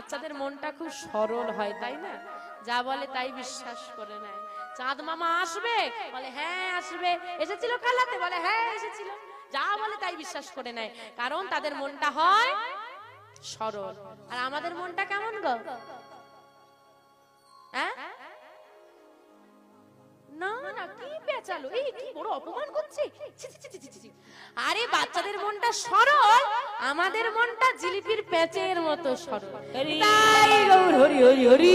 বাচ্চাদের মনটা খুব সরল হয়, তাই না? যা বলে তাই বিশ্বাস করে নেয়। চাঁদ মামা আসবে? বলে হ্যাঁ আসবে। এসেছিল কালাতে বলে হ্যাঁ এসেছিল। যা বলে তাই বিশ্বাস করে নেয়। কারণ তাদের মনটা হয় সরল। আর আমাদের মনটা কেমন গো? হ্যাঁ? না না কি পেঁচালো? এই কি বড় অপমান করছে? ছি, ছি, ছি, ছি, ছি, ছি, ছি। আরে বাচ্চাদের মনটা সরল আমাদের মনটা জিলিপির প্যাচের মতো সরল। তাই গৌর হরি হরি হরি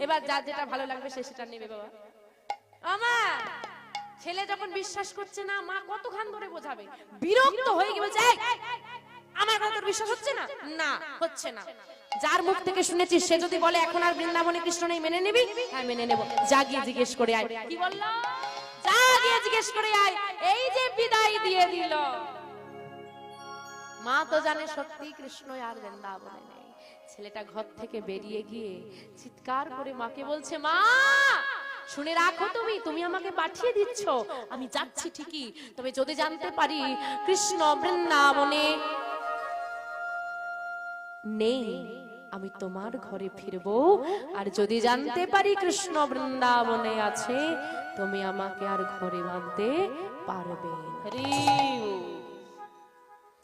এবার যার যেটা ভালো লাগবে সে সেটা নেবে বাবা। আমার ছেলে যখন বিশ্বাস করছে না মা কতক্ষণ ধরে বোঝাবে? বিরক্ত হয়ে গেছে "এই, আমার কথা তোর বিশ্বাস হচ্ছে না? না হচ্ছে না। যার মুখ থেকে শুনেছিস সে যদি বলে এখন আর বৃন্দাবনে কৃষ্ণ নেই মেনে নিবি? হ্যাঁ মেনে নেব। যা গিয়ে জিজ্ঞেস করে আয়। কি বলল যা গিয়ে জিজ্ঞেস করে আয়। এই যে বিদায় দিয়ে দিল। মা তো জানে সত্যি কৃষ্ণ আর বৃন্দাবনে নেই। ছেলেটা ঘর থেকে বেরিয়ে গিয়ে চিৎকার করে মাকে বলছে মা শুনে রাখো তুমি তুমি আমাকে পাঠিয়ে দিচ্ছ। আমি যাচ্ছি ঠিকই। তবে যদি জানতে পারি কৃষ্ণ বৃন্দাবনে নেই, আমি তোমার ঘরে ফিরবো। আর যদি জানতে পারি কৃষ্ণ বৃন্দাবনে আছে, তুমি আমাকে আর ঘরে বাঁধতে পারবে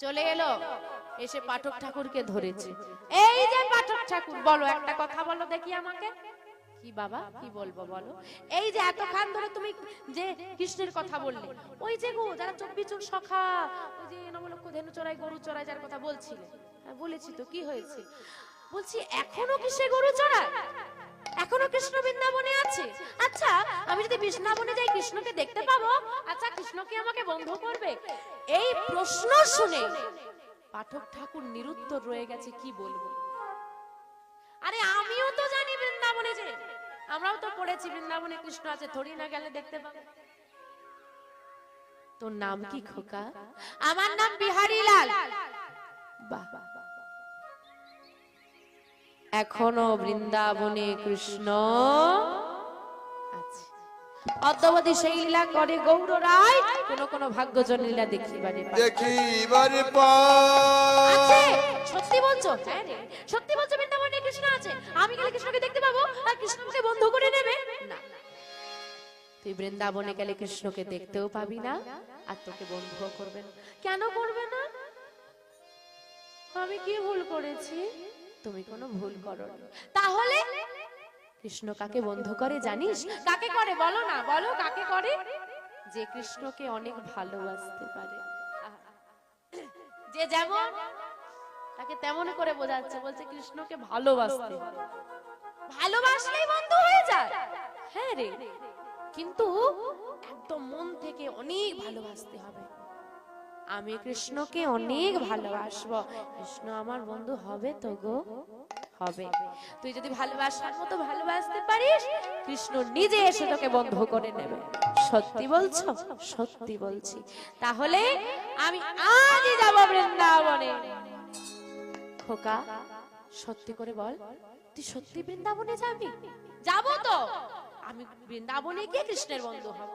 চলে এলো। এসে পাঠক ঠাকুরকে ধরেছে। এই যে পাঠক ঠাকুর, বলো একটা কথা বলো দেখি আমাকে। কি বাবা? কি বলব বলো? এই যে এতক্ষণ ধরে তুমি যে কৃষ্ণের কথা বললে ওই যে গো যারা চব্বিশ জন সখা ওই যে নবলক্ষ ধেনু চড়াই গরু চড়াই যার কথা বলছিলে হ্যাঁ, বলেছি তো কি হয়েছে? বলছি এখনও কি সে গরু চড়ায়? এখনও কৃষ্ণ বৃন্দাবনে আছে? আচ্ছা আমি যদি বৃন্দাবনে যাই কৃষ্ণকে দেখতে পাবো? আচ্ছা কৃষ্ণ কি আমাকে বন্ধ করবে? এই প্রশ্ন শুনে পাঠক ঠাকুর নিরুত্তর রয়ে গেছে কি বলব? আরে আমরাও তো পড়েছি, বৃন্দাবনে কৃষ্ণ আছে থরি না গেলে দেখতে পাবো। তোর নাম কি খোকা? আমার নাম বিহারি লাল এখনও বৃন্দাবনে কৃষ্ণ অদ্যবধি সেই লীলা করে গৌর রায়। কোন কোন ভাগ্যজন লীলা দেখিবারে। দেখিবার আছে? সত্যি বলছো? হ্যাঁ রে। সত্যি বলছো বৃন্দাবনে কৃষ্ণ আছে? আমি গেলে কৃষ্ণকে দেখতে পাবো? আর কৃষ্ণকে বন্ধু করে নেবে? না। তুই বৃন্দাবনে গেলে কৃষ্ণকে দেখতেও পাবি না আর তোকে বন্ধুও করবে না। কেন করবে না? আমি কি ভুল করেছি? তুমি কোনো ভুল করনি। তাহলে কৃষ্ণ কাকে বন্ধু করে জানিস? কাকে করে? বলো না বলো কাকে করে? যে কৃষ্ণকে অনেক ভালোবাসতে পারে। যে যেমন তাকে তেমন করে বোঝাচ্ছে বলছে কৃষ্ণকে ভালোবাসতে। ভালোবাসলেই বন্ধু হয়ে যায়। হ্যাঁ রে কিন্তু একদম মন থেকে অনেক ভালোবাসতে হবে। আমি কৃষ্ণকে অনেক ভালোবাসবো। কৃষ্ণ আমার বন্ধু হবে তো গো? হবে। তুই যদি ভালোবাসার মতো ভালোবাসতে পারিস, কৃষ্ণ নিজে এসে তোকে বন্ধ করে নেবে। সত্যি বলছো? সত্যি বলছি। তাহলে আমি আজই যাব বৃন্দাবনে। খোকা, সত্যি করে বল, তুই সত্যি বৃন্দাবনে যাবি? যাব তো। আমি বৃন্দাবনে গিয়ে কৃষ্ণের বন্ধু হব।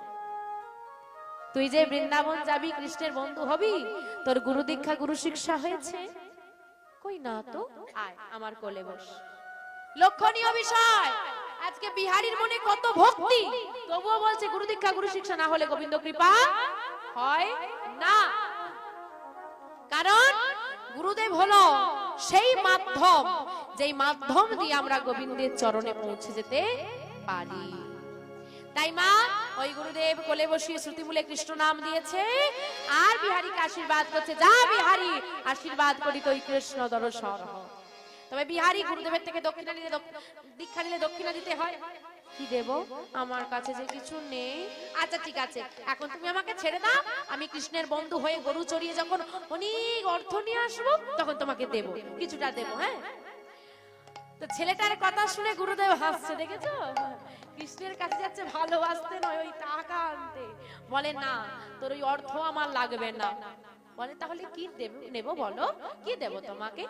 তুই যে বৃন্দাবন যাবি, কৃষ্ণের বন্ধু হবি? তোর গুরু দীক্ষা, গুরু শিক্ষা হয়েছে। কই না তো? আয় আমার কোলে বস। লক্ষণীয় বিষয়! আজকে বিহারীর মনে কত ভক্তি! তবুও বলছে গুরু দীক্ষা গুরু শিক্ষা না হলে গোবিন্দ কৃপা হয় না। কারণ গুরুদেব হলো সেই মাধ্যম যেই মাধ্যম দিয়ে আমরা গোবিন্দের চরণে পৌঁছে যেতে পারি। তাই মা ওই গুরুদেব কোলে বসিয়ে শ্রুতিমূলে কৃষ্ণ নাম দিয়েছে। আর বিহারীকে আশীর্বাদ করছে। যা বিহারী, আশীর্বাদ করি তুই কৃষ্ণ দর্শন। তবে বিহারী গুরুদেবের থেকে দক্ষিণা নিলে দীক্ষা নিলে দক্ষিণা দিতে হয়। কি দেব? আমার কাছে যে কিছু নেই। আচ্ছা ঠিক আছে। এখন তুমি আমাকে ছেড়ে দাও। আমি কৃষ্ণের বন্ধু হয়ে গরু চড়িয়ে যখন অনেক অর্থ নিয়ে আসব, তখন তোমাকে দেব। কিছুটা দেব হ্যাঁ? তো ছেলেটার কথা শুনে গুরুদেব হাসছে, দেখেছ? কৃষ্ণের কাছে যাচ্ছে ভালোবাসতে নয়, ওই টাকা আনতে। বলে, না, তোর ওই অর্থ আমার লাগবে না। বলে, তাহলে কি নেব বলো? কি দেব তোমাকে?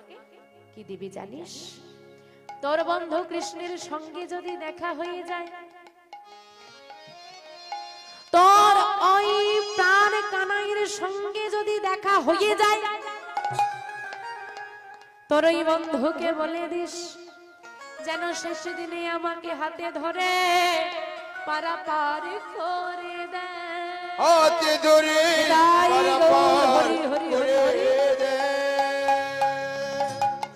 কি দিবি জানিস? তোর বন্ধু কৃষ্ণের সঙ্গে যদি দেখা হয়ে যায়, তোর ওই প্রাণ কানাইয়ের সঙ্গে যদি দেখা হয়ে যায়, তোর ওই বন্ধুকে বলে দিস যেন শেষ দিনে আমাকে হাতে ধরে পারাপার করে দেয়। হাতে ধরে তাই গো, পারাপার হরি, হরি, হরি, করে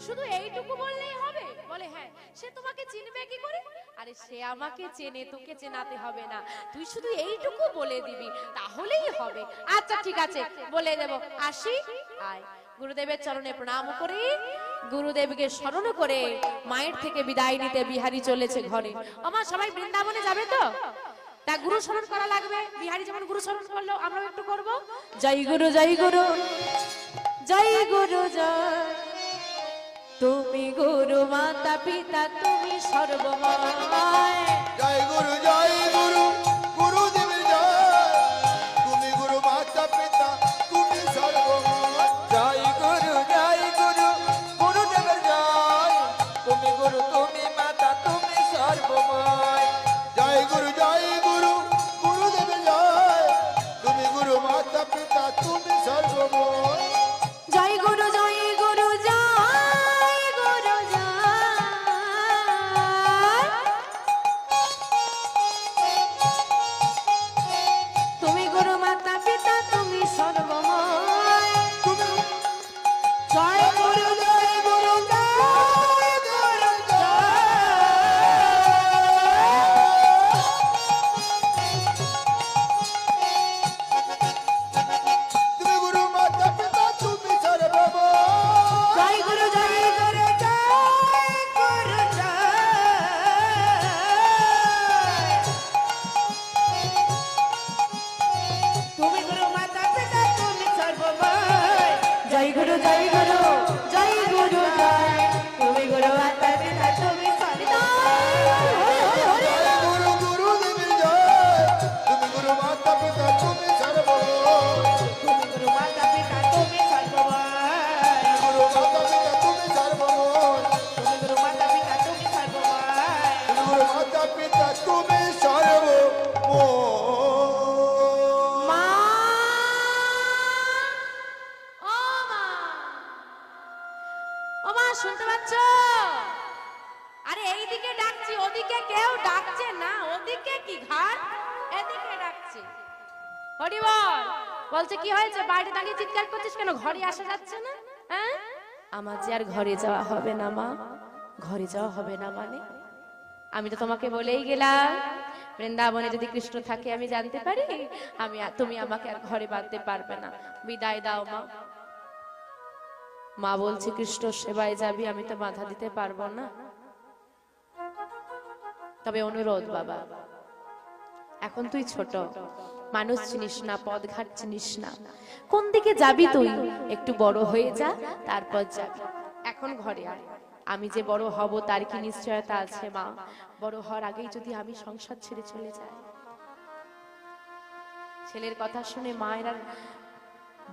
শুধু এইটুকু বললেই হবে? বলে হ্যাঁ সে তোমাকে চিনবে কি করে? আরে সে আমাকে চেনে তোকে চেনাতে হবে না। তুই শুধু এইটুকু বলে দিবি তাহলেই হবে। আচ্ছা ঠিক আছে বলে দেব। আসি? আয়। গুরুদেবের চরণে প্রণাম করি। গুরুদেবকে স্মরণ করে মায়ের থেকে বিদায় নিতে বিহারি চলেছে ঘরে। আমার সবাই বৃন্দাবনে যাবে তো? তা গুরু স্মরণ করা লাগবে? বিহারি যেমন গুরু স্মরণ করল, আমরাও একটু করব। জয় গুরু জয় গুরু জয় গুরু, জয়। তুমি গুরু, মাতা, পিতা, তুমি সর্বময়। আর ঘরে যাওয়া হবে না, মা। ঘরে যাওয়া হবে না মানে? আমি তো তোমাকে বলেই গেলাম, বৃন্দাবনে যদি কৃষ্ণ থাকে, আমি জানতে পারি। আমি তুমি আমাকে আর ঘরে বাঁধতে পারবে না। বিদায় দাও, মা। মা বলছে, কৃষ্ণ সেবায় যাবি, আমি তো বাধা দিতে পারব না। তবে অনুরোধ, বাবা, এখন তুই ছোট, মানুষ চিনিস না পদঘাট চিনিস না। কোন দিকে যাবি তুই? একটু বড় হয়ে যা, তারপর যাবি। এখন ঘরে আয় আমি যে বড় হব, তার কি নিশ্চয়তা আছে, মা? বড় হওয়ার আগেই যদি আমি সংসার ছেড়ে চলে যাই। ছেলের কথা শুনে মায়ের আর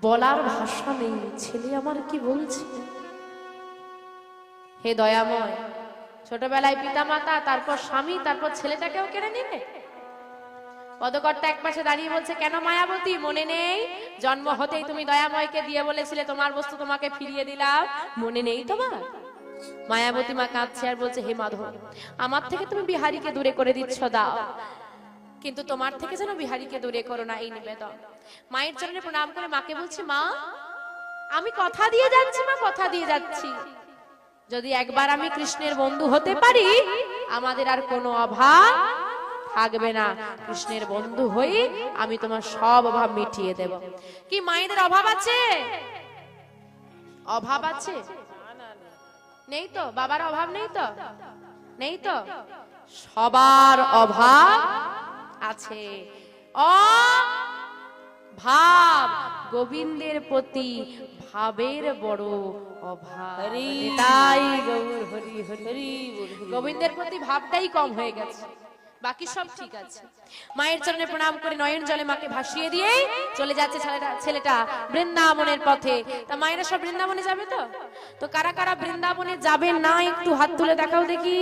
বলার ভাষা নেই। ছেলে আমার কি বলছে? হে দয়াময়, ছোটবেলায় পিতামাতা, তারপর স্বামী, তারপর ছেলেটাকেও কেড়ে নিলে? পদকর্তা এক পাশে দাঁড়িয়ে বলছে, কেন মায়াবতী? মনে নেই? জন্ম হতেই তুমি দয়াময়কে দিয়ে বলেছিলে, তোমার বস্তু তোমাকে ফিরিয়ে দিলাম। মনে নেই তোমার? মায়াবতী মা কাঁদছে আর বলছে, হে মাধব, আমার থেকে তুমি বিহারীকে দূরে করে দিচ্ছ, দাও। কিন্তু তোমার থেকে যেন বিহারীকে দূরে করো না, এই নিবেদন। মায়ের চরণে প্রণাম করে মাকে বলছি, মা, আমি কথা দিয়ে যাচ্ছি, মা, কথা দিয়ে যাচ্ছি। যদি একবার আমি কৃষ্ণের বন্ধু হতে পারি, আমাদের আর কোনো অভাব থাকবে না। কৃষ্ণের বন্ধু হই আমি তোমার সব অভাব মিটিয়ে দেব। কি মায়েদের অভাব আছে? অভাব আছে? নেই তো? বাবার অভাব নেই তো? নেই তো? সবার অভাব আছে। অ ভাব গোবিন্দের প্রতি ভাবের বড় অভাব। তাই গোবিন্দের প্রতি ভাবটাই কম হয়ে গেছে। বাকি সব ঠিক আছে। মায়ের চরণে প্রণাম করে নয়ন জলে মাকে ভাসিয়ে দিয়ে চলে যাচ্ছে ছেলেটা ছেলেটা বৃন্দাবনের পথে। তা মায়েরা সব বৃন্দাবনে যাবে তো? তো কারা কারা বৃন্দাবনে যাবে না একটু হাত তুলে দেখাও দেখি।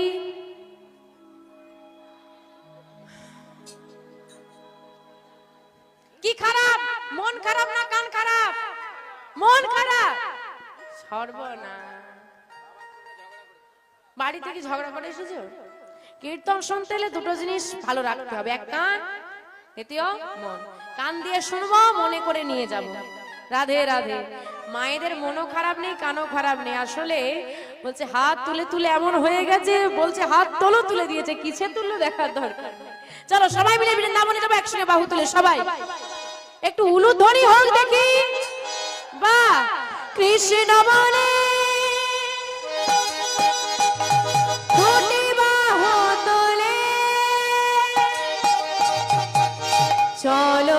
কি খারাপ? মন খারাপ না কান খারাপ? মন খারাপ? সর্বনা বাড়ি থেকে ঝগড়া করে এসেছ? কীর্তন শুনতে হলে দুটো জিনিস ভালো রাখতে হবে। এক কান, দ্বিতীয় মন। কান দিয়ে শুনব, মনে করে নিয়ে যাব। রাধে রাধে। মায়েদের মনও খারাপ নেই, কানও খারাপ নেই। আসলে বলছে, হাত তুলে তুলে এমন হয়ে গেছে, বলছে, হাত তোলো, তুলে দিয়েছে। কিসে তুললো দেখার দরকার চলো, সবাই মিলে মিলে বৃন্দাবনে যাব, একসঙ্গে বাহু তুলে। সবাই, একটু উলুধ্বনি হোক দেখি। বা, কৃষ্ণ বলে চলো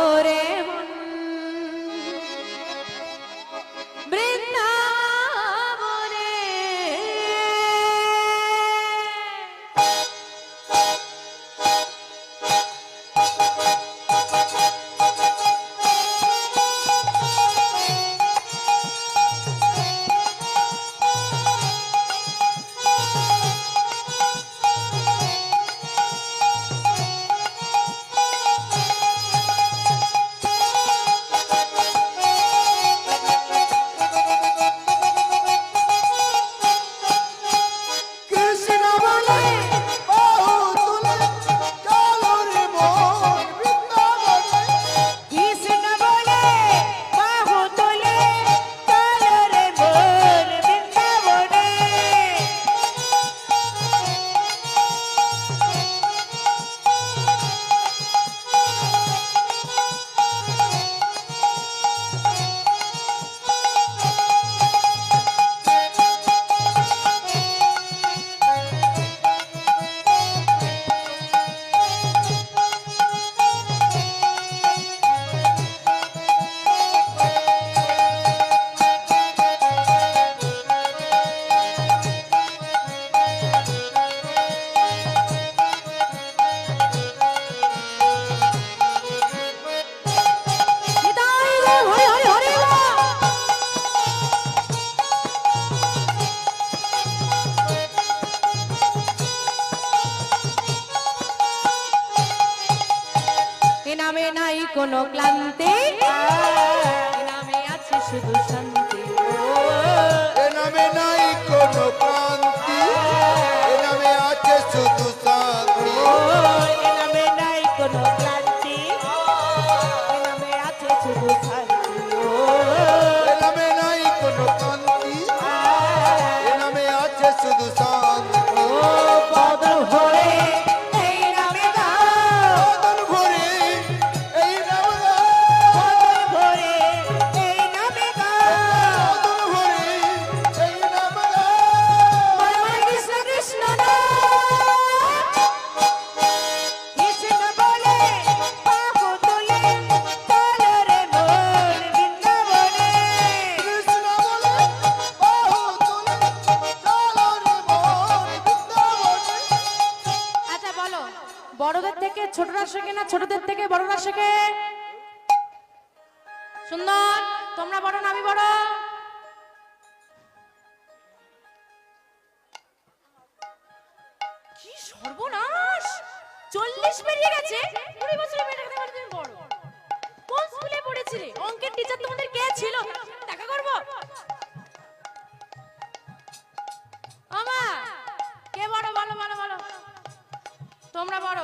তোমরা বড়।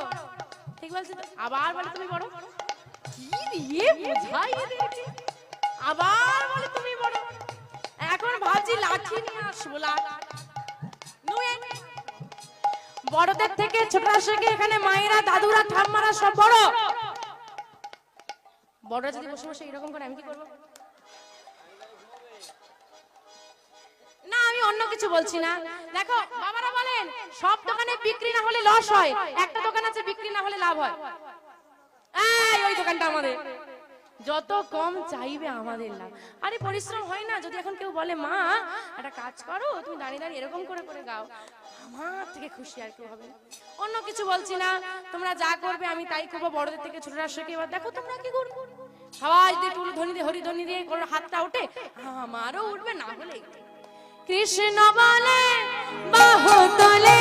ঠিক বলছি আবার বলে তুমি বড়? কি দিয়ে বোঝাই? আবার বলে তুমি বড়? এখন ভাবছি লাঠি নিয়ে আসব। বড়দের থেকে ছোটরা শেখে এখানে মায়েরা, দাদুরা, ঠাম্মারা সব বড়। বড়রা যদি বসে বসে এরকম করে, আমি কি করব? না, আমি অন্য কিছু বলছি না। দেখো সব দোকানে বিক্রি না হলে লস হয়, একটা দোকান আছে, বিক্রি না হলে লাভ হয়। ওই দোকানটা আমাদের। যত কম চাইবে আমাদের লাভ। আরে, পরিশ্রম হয় না, যদি এখন কেউ বলে, মা, একটা কাজ করো, তুমি দাঁড়িয়ে দাঁড়িয়ে এরকম করে করে গাও। আমার থেকে খুশি আর কেউ হবে অন্য কিছু বলছি না, তোমরা যা করবে, আমি তাই করব। বড়দের থেকে ছোটরা শেখে এবার দেখো, তোমরা কি করব? সবাই দিয়ে টুল ধ্বনি দিয়ে হরিধ্বনি দিয়ে হাতটা ওঠে? আমারও উঠবে, না হলে কৃষ্ণ বলে বাহু তলে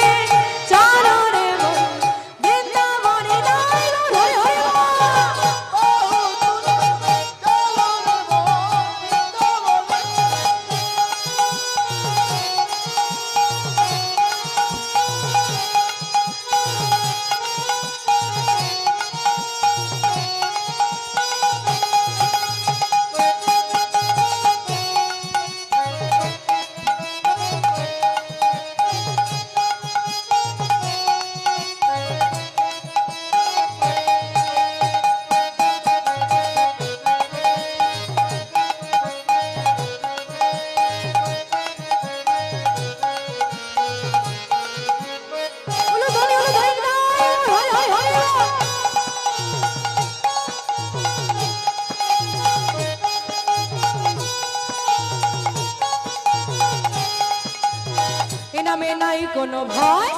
ভয়?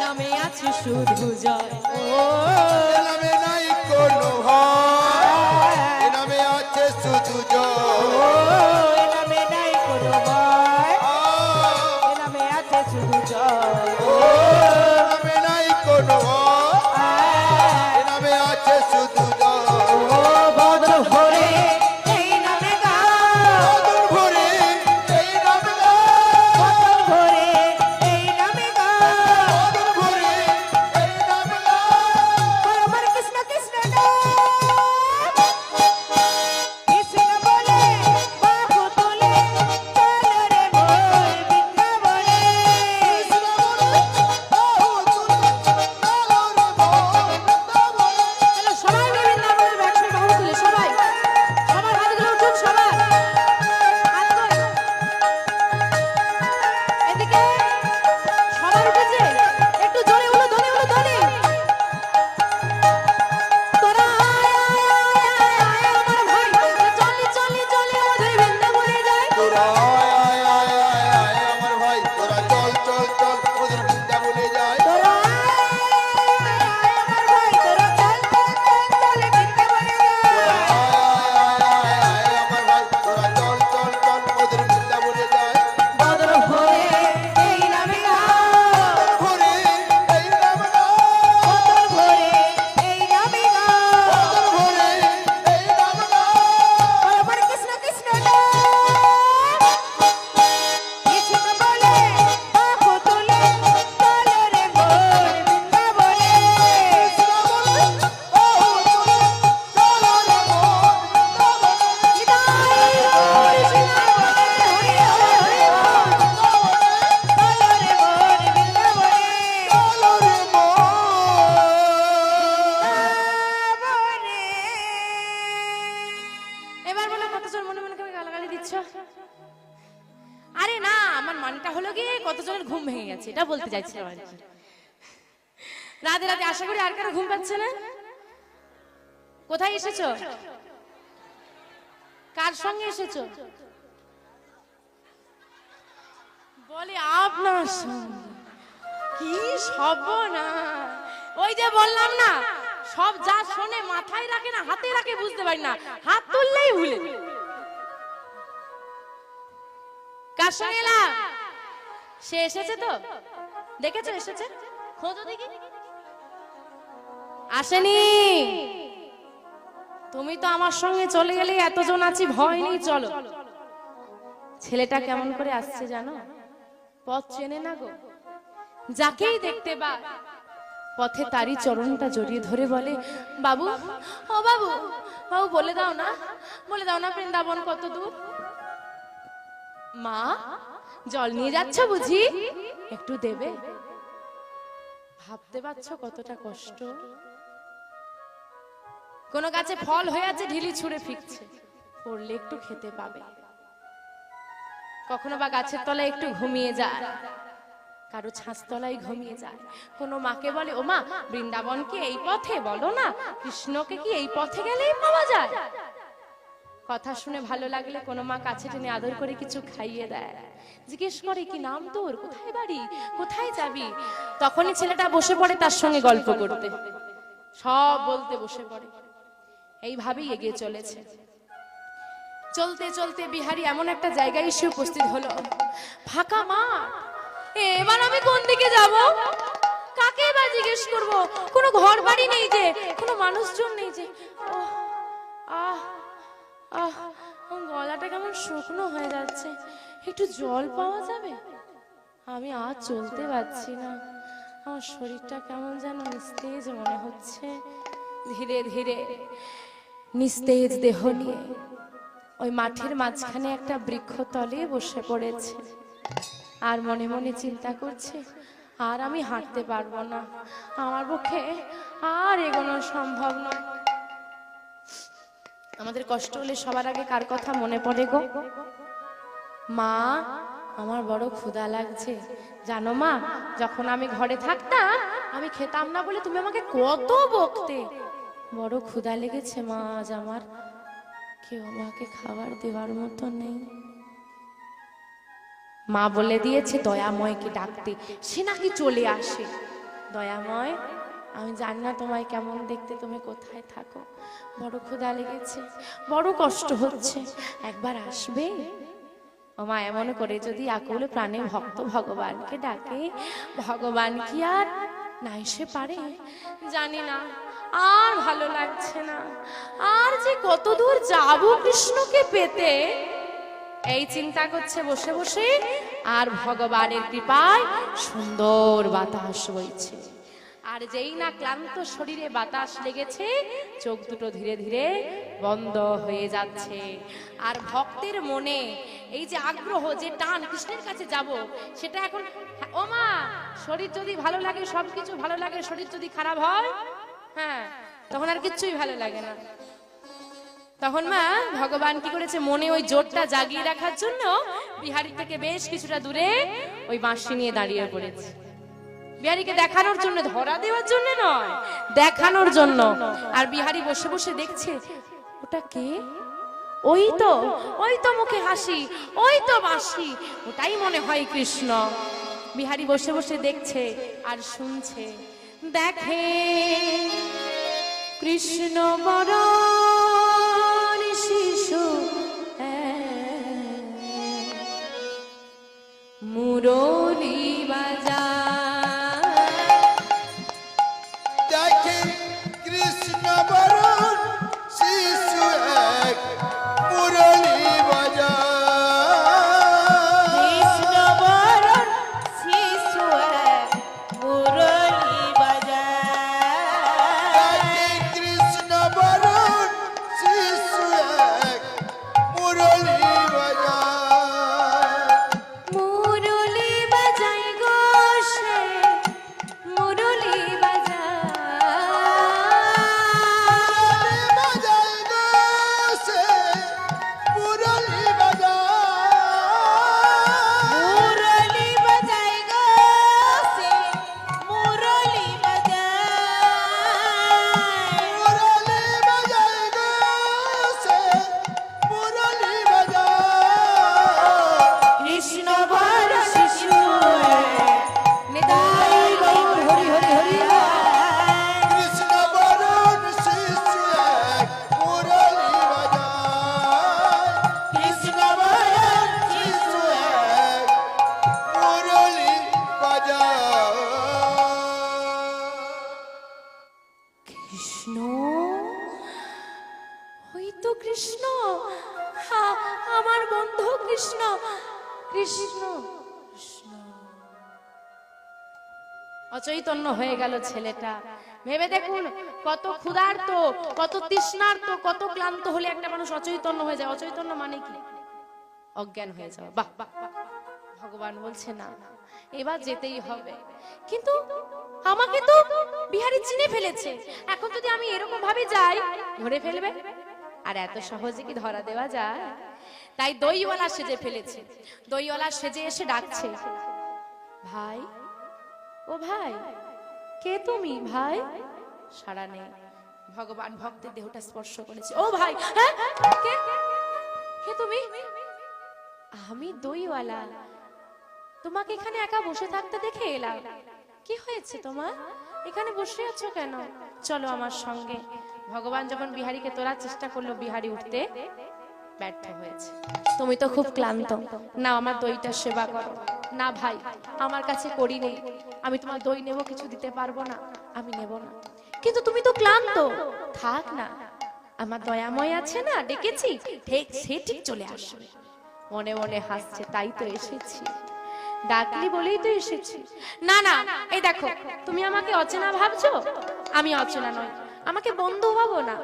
নামে আছে শুধু জয় রাতে রাতে আশা করি আর কারও ঘুম পাচ্ছে না? কোথায় এসেছ? কার সঙ্গে এসেছ? বলে আপনার কি সব না ওই যে বললাম না, সব যা শোনে মাথায় রাখে না, হাতে রাখে বুঝতে পারি না। হাত তুললেই ভুলে কার সঙ্গে এলাম? সে এসেছে তো? দেখেছ, এসেছে? খোঁজো দেখি। আসেনি। তুমি তো আমার সঙ্গে চলে গেলে এতজন আছি, ভয় নেই, চলো। ছেলেটা কেমন করে আসছে জানো? পথ চেনে না গো? যাকেই দেখতে বা। পথে তারই চরণটা জড়িয়ে ধরে বলে, বাবু, ও বাবু বাবু বলে দাও না, বলে দাও না বৃন্দাবন কত দূর? মা, জল নিয়ে যাচ্ছ বুঝি? একটু দেবে? ভাবতে পারছ কতটা কষ্ট? কোন গাছে ফল হয়ে আছে ঢিলি ছুঁড়ে ফিকছে পড়লে একটু খেতে পাবে। কখনো বা গাছের তলায় একটু ঘুমিয়ে যায়। কারও ছাঁচতলায় ঘুমিয়ে যায়। কোনো মাকে বলে ও মা বৃন্দাবন কি এই পথে বলো না। কৃষ্ণকে কি এই পথে গেলেই পাওয়া যায়? কথা শুনে ভালো লাগলে কোনো মা কাছে টেনে আদর করে কিছু খাইয়ে দেয়। জিজ্ঞেস করে, কি নাম তোর? কোথায় বাড়ি? কোথায় যাবি? তখনই ছেলেটা বসে পড়ে তার সঙ্গে গল্প করতে। সব বলতে বসে পড়ে। এইভাবেই এগিয়ে চলেছে। চলতে চলতে বিহারি এমন একটা জায়গায় এসে উপস্থিত হলো। ফাঁকা এ, এবার আমি কোন দিকে যাব? কাকে এবার জিজ্ঞেস করব? কোনো ঘর বাড়ি নেই যে কোনো মানুষজন নেই যে। আহ আহ গলাটা কেমন শুকনো হয়ে যাচ্ছে। একটু জল পাওয়া যাবে? আমি আর চলতে পারছি না। আমার শরীরটা কেমন যেন নিস্তেজ মনে হচ্ছে। ধীরে ধীরে। নিস্তেজ দেহ নিয়ে। ওই মাঠের মাঝখানে একটা বৃক্ষ তলে বসে পড়েছে। আর মনে মনে চিন্তা করছে, আর আমি হাঁটতে পারব না। আমার পক্ষে আর এগোনো সম্ভব নয়। আমাদের কষ্ট হলে সবার আগে কার কথা মনে পড়ে গো? মা, আমার বড় ক্ষুধা লাগছে। জানো মা, যখন আমি ঘরে থাকতাম, আমি খেতাম না বলে তুমি আমাকে কত বকতে। বড় ক্ষুধা লেগেছে মা, আজ আমার। কেউ আমাকে খাবার দেওয়ার মতো নেই। মা বলে দিয়েছে, দয়াময়কে ডাকতে। সে নাকি চলে আসে। দয়াময়, আমি জানি না তোমায় কেমন দেখতে। তুমি কোথায় থাকো? বড় ক্ষুধা লেগেছে। বড় কষ্ট হচ্ছে। একবার আসবে? ও মা, এমন করে যদি আকুল প্রাণে ভক্ত ভগবানকে ডাকে, ভগবান কি আর না এসে পারে? জানি না। আর ভালো লাগছে না। আর যে কত দূর যাব কৃষ্ণকে পেতে, এই চিন্তা করছে বসে বসে, আর ভগবানের কৃপায় সুন্দর বাতাস বইছে। আর যেই না ক্লান্ত শরীরে বাতাস লেগেছে, চোখ দুটো ধীরে ধীরে বন্ধ হয়ে যাচ্ছে। আর ভক্তের মনে এই যে আগ্রহ যে টান কৃষ্ণের কাছে যাব, সেটা এখন ও মা, শরীর যদি ভালো লাগে, সবকিছু ভালো লাগে, শরীর যদি খারাপ হয় হ্যাঁ তখন আর কিচ্ছুই ভালো লাগে না। তখন মা ভগবান কি করেছে? মনে ওই জোরটা জাগিয়ে রাখার জন্য বিহারি থেকে বেশ কিছুটা দূরে ওই বাঁশি নিয়ে দাঁড়িয়ে পড়েছে। বিহারীকে দেখানোর জন্য, ধরা দেওয়ার জন্য নয়, দেখানোর জন্য। আর বিহারি বসে বসে দেখছে, ওটা কে? ওই তো ওই তো মুখে হাসি, ওই তো বাঁশি, ওটাই মনে হয় কৃষ্ণ। বিহারি বসে বসে দেখছে আর শুনছে। দেখে কৃষ্ণ বরণ শিশু মুরলি ছেলেটা। ভেবে দেখুন, কত ক্ষুধার্ত, কত তৃষ্ণার্ত, কত ক্লান্ত হলে একটা মানুষ অচৈতন্য হয়ে যায়। অচৈতন্য মানে কি? অজ্ঞান হয়ে যাওয়া। বাহ বাহ। ভগবান বলছে না, এবার যেতেই হবে। কিন্তু আমাকে তো বিহারি চিনে ফেলেছে। এখন যদি আমি এরকম ভাবে যাই, ধরে ফেলবে? আর এত সহজে কি ধরা দেওয়া যায়? তাই দইওয়ালা সেজে ফেলেছে। দইওয়ালা সেজে এসে ডাকছে। ভাই, ও ভাই কে তুমি, ভাই? সারা নেই। ভগবান ভক্তের দেহটা স্পর্শ করেছে। ও ভাই হ্যাঁ? কে? তুমি? আমি দইওয়ালা। তোমাকে এখানে একা বসে থাকতে দেখে এলাম। কি হয়েছে তোমার? এখানে বসে আছো কেন? চলো আমার সঙ্গে। ভগবান যখন বিহারীকে তোলার চেষ্টা করল বিহারি উঠতে, ব্যর্থ হয়েছে। তুমি তো খুব ক্লান্ত। না আমার দইটা সেবা করো। না ভাই, আমার কাছে করি নেই। আমি তোমার দই নেব, কিছু দিতে পারব না, আমি নেব না। কিন্তু তুমি তো ক্লান্ত। থাক না। আমার দয়াময় আছে না, ডেকেছি। ঠিক, সে ঠিক চলে আসবে। মনে মনে হাসছে, তাই তো এসেছি। ডাকলি বলেই তো এসেছি। না না, এই দেখো, তুমি আমাকে অচেনা ভাবছ? আমি অচেনা নই। আমাকে বন্ধু ভাবো না।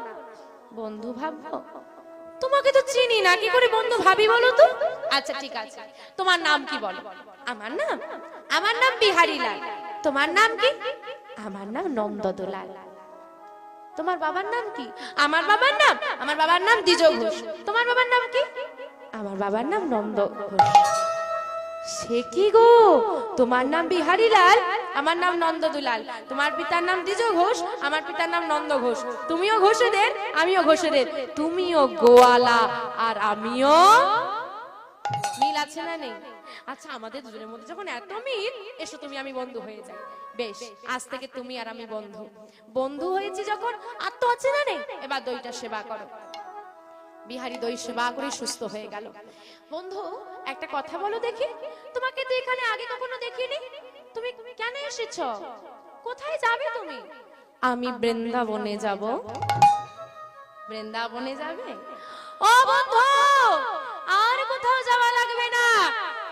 বন্ধু ভাববো তোমাকে তো চিনি না, কি করে বন্ধু ভাবি বলো তো? আচ্ছা ঠিক আছে। তোমার নাম কি বলো? আমার নাম? আমার নাম বিহারী লাল তোমার নাম কি? আমার নাম নন্দদলাল। তোমার বাবার নাম কি? আমার বাবার নাম? আমার বাবার নাম দ্বিজ ঘোষ তোমার বাবার নাম কি? আমার বাবার নাম নন্দ ঘোষ। সে কি গো? তোমার নাম বিহারী লাল আমার নাম নন্দদুলাল। তোমার পিতার নাম দ্বিজ ঘোষ, আমার পিতার নাম নন্দ ঘোষ। তুমিও ঘোষেদের, আমিও ঘোষেদের। তুমিও গোয়ালা, আর আমিও নীলা আছে না নেই? আচ্ছা আমাদের দুজনের মধ্যে যখন এত মিল, এসো তুমি আমি বন্ধু হয়ে যাই। বেশ, আজ থেকে তুমি আর আমি বন্ধু। বন্ধু হয়েছি যখন, আর তো আছে না নেই? এবার দইটা সেবা করো। বিহারি দই সেবা করে সুস্থ হয়ে গেল। বন্ধু একটা কথা বলো দেখি। তোমাকে তো এখানে আগে কখনো দেখিনি। তুমি কেন এসেছ? কোথায় যাবে তুমি? আমি বৃন্দাবনে যাব। বৃন্দাবনে যাবে? ও বন্ধু আর কোথাও যাওয়া লাগবে না।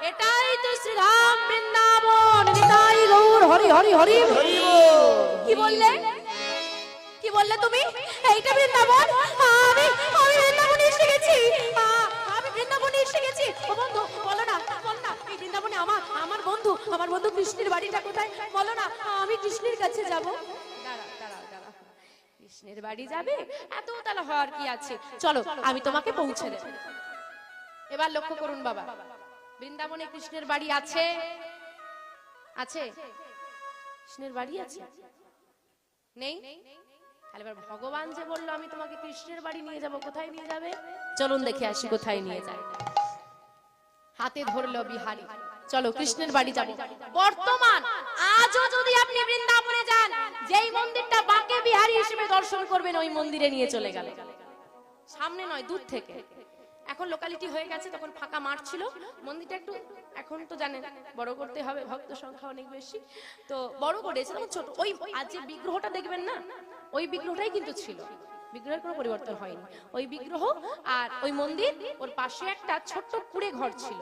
এটাই তো শ্রীরাম বৃন্দাবন। নিতাই গৌর হরি হরি হরি। কি বললে? কি বললে তুমি? এইটা বৃন্দাবন? বন্ধু, বলো না বলো না, এই বৃন্দাবনে আমার আমার বন্ধু আমার বন্ধু কৃষ্ণের বাড়িটা কোথায়? বলো না, আমি কৃষ্ণের কাছে যাব। কৃষ্ণের বাড়ি যাবে? এত তাহলে হওয়ার কি আছে? চলো, আমি তোমাকে পৌঁছে দেব। এবার লক্ষ্য করুন বাবা, বৃন্দাবনে কৃষ্ণের বাড়ি আছে? আছে। কৃষ্ণের বাড়ি আছে? নেই? তাহলে এবার ভগবান যে বলল, আমি তোমাকে কৃষ্ণের বাড়ি নিয়ে যাব, কোথায় নিয়ে যাবে? চলুন দেখে আসি, কোথায় নিয়ে যায়। হাতে ধরলো বিহারি। চলো, কৃষ্ণের বাড়ি যাব। বর্তমান, আজও যদি আপনি বৃন্দাবনে যান, যেই মন্দিরটা বাঁকে বিহারি হিসেবে দর্শন করবেন, ওই মন্দিরে নিয়ে চলে গেল। সামনে নয়, দূর থেকে। এখন লোকালিটি হয়ে গেছে, তখন ফাঁকা মাঠ ছিল। মন্দিরটা একটু, এখন তো জানেন, বড় করতে হবে, ভক্ত সংখ্যা অনেক বেশি। তো বড় করেছে ছোট, ওই, আজ যে বিগ্রহটা দেখবেন না, ওই বিগ্রহটাই কিন্তু ছিল। বিগ্রহের কোনো পরিবর্তন হয়নি। ওই বিগ্রহ আর ওই মন্দির, ওর পাশে একটা ছোট্ট কুড়ে ঘর ছিল,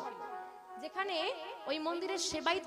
যেখানে ওই মন্দিরের সেবাই